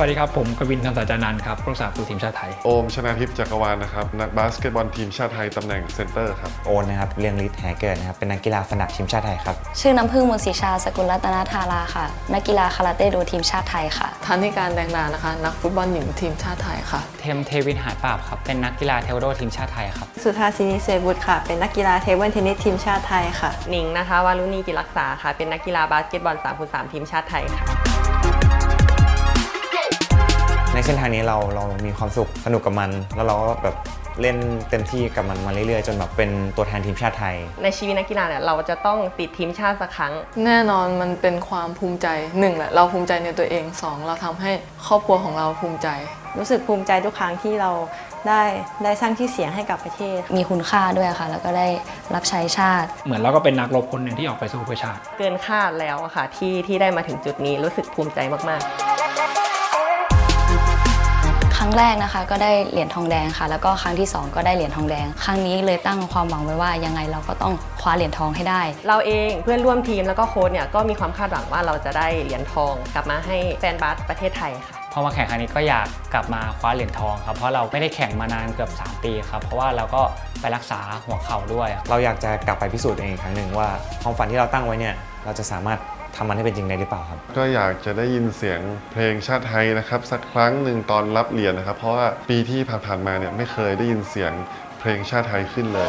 วัสดีครับผมกวินคำสาจานันท์ครับรักษาประตูทีมชาติไทย โอมชนาทิพย์จักรวาลนะครับ นักบาสเกตบอลทีมชาติไทยตำแหน่งเซนเตอร์ครับ โอนนะครับเรียงฤทธิ์แหเกิดนะครับ เป็นนักกีฬาสนับทีมชาติไทยครับ ชื่อน้ำพึ่งมนต์ศรีชาสกุลรัตนาธาราค่ะ นักกีฬาคาราเต้โดทีมชาติไทยค่ะธนิการแดงดานะคะ นักฟุตบอลหญิงทีมชาติไทยค่ะ เทมเทวินหาดปราบครับ เป็นนักกีฬาเทควันโดทีมชาติไทยครับ สุธาสินีเซบุตรค่ะ เป็นนักกีฬาเทเบิลเทนนิสทีมชาติไทยค่ะ หนิงนะคะวารุณีกิจรักษาค่ะ เป็นนักกีฬาบาสเกตบอล3คูณ3ทีมชาติไทยค่ะ ในเส้นทางนี้เราเรามีความสุขสนุกกับมัน แล้วเราก็แบบเล่นเต็มที่กับมันมาเรื่อยๆ จนแบบเป็นตัวแทนทีมชาติไทย ในชีวิตนักกีฬาเนี่ยเราจะต้องติดทีมชาติสักครั้ง แน่นอนมันเป็นความภูมิใจหนึ่งแหละเราภูมิใจในตัวเองสองเราทำให้ครอบครัวของเราภูมิใจ รู้สึกภูมิใจทุกครั้งที่เราได้ได้สร้างชื่อเสียงให้กับประเทศ มีคุณค่าด้วยค่ะ แล้วก็ได้รับใช้ชาติ เหมือนเราก็เป็นนักรบคนหนึ่งที่ออกไปสู้เพื่อชาติ เกินคาดแล้วอะค่ะที่ที่ได้มาถึงจุดนี้รู้สึกภูมิใจมากๆค รั้งแรกนะคะ ก็ได้เหรียญทองแดงค่ะ แล้วก็ครั้งที่ 2 ก็ได้เหรียญทองแดง ครั้งนี้เลยตั้งความหวังไว้ว่ายังไงเราก็ต้องคว้าเหรียญทองให้ได้ เราเองเพื่อนร่วมทีมแล้วก็โค้ชเนี่ยก็มีความคาดหวังว่าเราจะได้เหรียญทอง กลับมาให้แฟนบาสประเทศไทยค่ะพอมาแข่งครั้งนี้ก็อยากกลับมาคว้าเหรียญทองครับเพราะเราไม่ได้แข่งมานานเกือบ 3 ปีครับเพราะว่าเราก็ไปรักษาหัวเข่าด้วย เราอยากจะกลับไปพิสูจน์ตัวเองอีกครั้งหนึ่งว่าความฝันที่เราตั้งไว้เนี่ยเราจะสามารถ ทำมันให้เป็นจริงได้หรือเปล่าครับ ก็อยากจะได้ยินเสียงเพลงชาติไทยนะครับ สักครั้งหนึ่งตอนรับเหรียญนะครับ เพราะว่าปีที่ผ่านๆมาเนี่ยไม่เคยได้ยินเสียงเพลงชาติไทยขึ้นเลย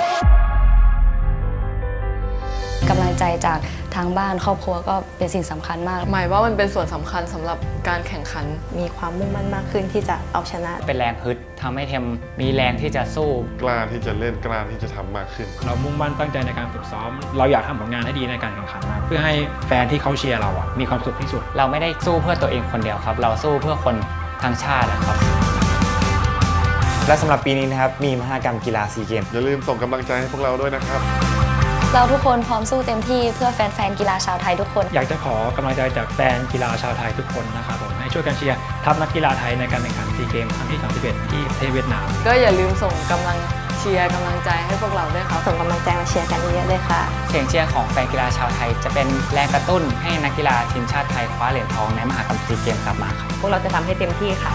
กำลังใจจาก ทางบ้านครอบครัวก็เป็นสิ่งสำคัญมาก หมายว่ามันเป็นส่วนสำคัญสำหรับการแข่งขัน มีความมุ่งมั่นมากขึ้นที่จะเอาชนะ เป็นแรงฮึดทำให้เทมมีแรงที่จะสู้กล้าที่จะเล่นกล้าที่จะทำมากขึ้น เรามุ่งมั่นตั้งใจในการฝึกซ้อม เราอยากทำผลงานให้ดีในการแข่งขันมากเพื่อให้แฟนที่เขาเชียร์เราอะมีความสุขที่สุด เราไม่ได้สู้เพื่อตัวเองคนเดียวครับ เราสู้เพื่อคนทั้งชาตินะครับและสำหรับปีนี้นะครับ มีมหากรรมกีฬาซีเกม อย่าลืมส่งกำลังใจให้พวกเราด้วยนะครับ เราทุกคนพร้อมสู้เต็มที่เพื่อแฟนๆกีฬาชาวไทยทุกคน อยากจะขอกำลังใจจากแฟนกีฬาชาวไทยทุกคนนะครับผมให้ช่วยกันเชียร์ทัพนักกีฬาไทยในการแข่งขันซีเกมครั้งที่31ที่ประเทศเวียดนาม ก็อย่าลืมส่งกำลังเชียร์กำลังใจให้พวกเราด้วยครับส่งกำลังใจมาเชียร์กันเยอะๆเลยค่ะ เสียงเชียร์ของแฟนกีฬาชาวไทย จะเป็นแรงกระตุ้นให้นักกีฬาทีมชาติไทยคว้าเหรียญทองในมหากรรมซีเกมกลับมาครับพวกเราจะทำให้เต็มที่ค่ะ